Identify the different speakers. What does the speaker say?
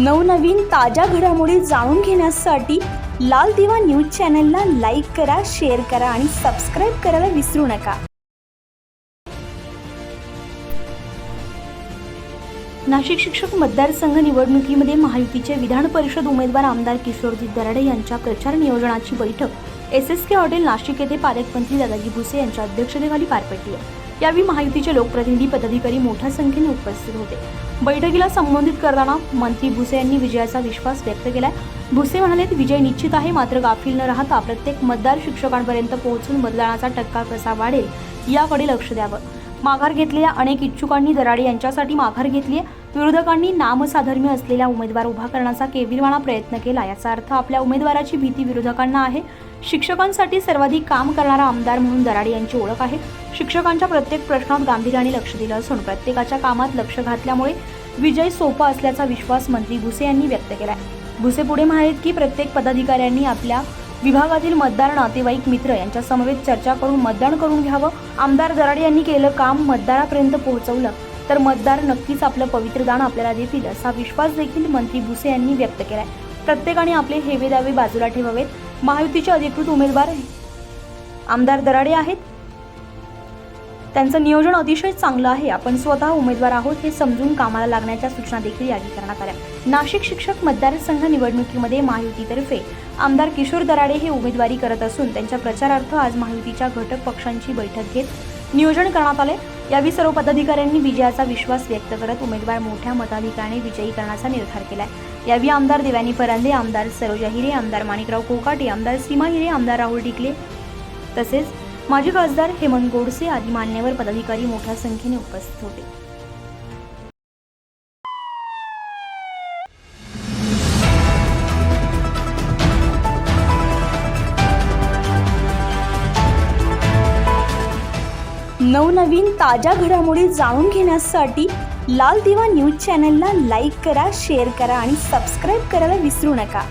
Speaker 1: नवनवीन ताज्या घडामोडी जाणून घेण्यासाठी लाल दिवा न्यूज चॅनलला लाईक करा शेअर करा आणि सबस्क्राईब करायला विसरू नका. नाशिक शिक्षक मतदारसंघ निवडणुकीमध्ये महायुतीचे विधान परिषद उमेदवार आमदार किशोरजी दराडे यांच्या प्रचार नियोजनाची बैठक. S S K hotel Nashik येथे पालकमंत्री दादाजी भुसे यांच्या अध्यक्षतेखाली पार पडली आहे. यावेळी महायुतीचे लोकप्रतिनिधी पदाधिकारी मोठ्या संख्येने उपस्थित होते. बैठकीला संबोधित करताना मंत्री भुसे यांनी विजयाचा विश्वास व्यक्त केलाय. भुसे म्हणाले विजय निश्चित आहे मात्र गाफील न राहता प्रत्येक मतदार शिक्षकांपर्यंत पोहोचून मतदानाचा टक्का कसा वाढेल याकडे लक्ष द्यावं. माघार घेतलेल्या अनेक इच्छुकांनी दराडे यांच्यासाठी माघार घेतली आहे. विरोधकांनी नामसाधर्म्य असलेला उमेदवार उभा करण्याचा केविलवाणा प्रयत्न केला. याचा अर्थ आपल्या उमेदवाराची भीती विरोधकांना आहे. शिक्षकांसाठी सर्वाधिक काम करणारा आमदार म्हणून दराडे यांची ओळख आहे. शिक्षकांच्या प्रत्येक प्रश्नात गांभीर्याने लक्ष दिलं असून प्रत्येकाच्या कामात लक्ष घातल्यामुळे विजय सोपा असल्याचा विश्वास मंत्री भुसे यांनी व्यक्त केला आहे भुसे पुढे म्हणालेत की प्रत्येक पदाधिकाऱ्यांनी आपल्या विभागातील मतदार नातेवाईक मित्र यांच्या समवेत चर्चा करून मतदान करून घ्यावं. आमदार दराडे यांनी केलं काम मतदारापर्यंत पोहोचवलं. तर मतदार नक्कीच आपलं पवित्र दान आपल्याला देतील असा विश्वास देखील मंत्री भुसे यांनी व्यक्त केलाय. प्रत्येकाने आपले हेवे दावे बाजूला ठेवावेत. महायुतीचे अधिकृत उमेदवार आमदार दराडे आहेत. त्यांचं नियोजन अतिशय चांगलं आहे. आपण स्वतः उमेदवार आहोत हे समजून कामाला लागण्याच्या सूचना देखील यावेळी करण्यात आल्या. नाशिक शिक्षक मतदारसंघ निवडणुकीमध्ये महायुतीतर्फे आमदार किशोर दराडे हे उमेदवारी करत असून त्यांच्या प्रचारार्थ आज महायुतीच्या घटक पक्षांची बैठक घेत नियोजन करण्यात आले यावेळी सर्व पदाधिकाऱ्यांनी विजयाचा विश्वास व्यक्त करत उमेदवार मोठ्या मताधिकाराने विजयी करण्याचा निर्धार आहे यावेळी आमदार देवानी परांदे आमदार सरोजा हिरे आमदार माणिकराव कोकाटे आमदार सीमा हिरे आमदार राहुल टिकले तसेच माजी खासदार हेमंत गोडसे आदी मान्यवर पदाधिकारी मोठ्या संख्येने उपस्थित होते. नवनवीन ताज्या घडामोडी जाणून घेण्यासाठी लाल दिवा न्यूज चॅनलला लाईक करा शेअर करा आणि सबस्क्राईब करायला विसरू नका.